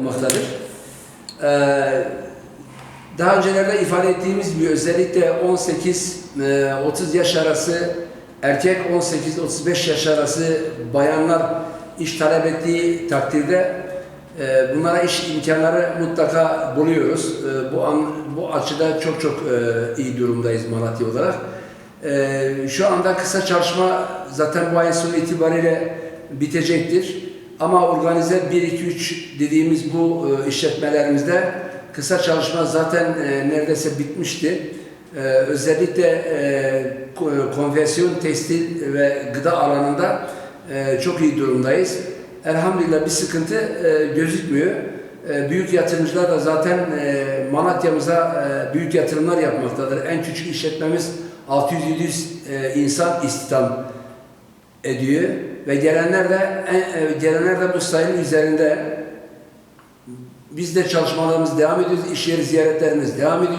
olmaktadır. Ee, daha öncelerde ifade ettiğimiz gibi özellikle 18-30 yaş arası erkek 18-35 yaş arası bayanlar iş talep ettiği takdirde e, bunlara iş imkanları mutlaka buluyoruz. E, bu an, bu açıda çok çok e, iyi durumdayız Malatya olarak. E, şu anda kısa çalışma zaten bu ayın sonu itibariyle bitecektir. Ama organize 1-2-3 dediğimiz bu e, işletmelerimizde kısa çalışma zaten e, neredeyse bitmişti. E, özellikle e, ko- konfeksiyon, tekstil ve gıda alanında e, çok iyi durumdayız. Elhamdülillah bir sıkıntı e, gözükmüyor. E, büyük yatırımcılar da zaten e, Malatya'mıza e, büyük yatırımlar yapmaktadır. En küçük işletmemiz 600-700 e, insan istihdam ediyor ve gelenler de en- e, gelenler de bu sayının üzerinde biz de çalışmalarımız devam ediyoruz, iş yeri ziyaretlerimiz devam ediyor.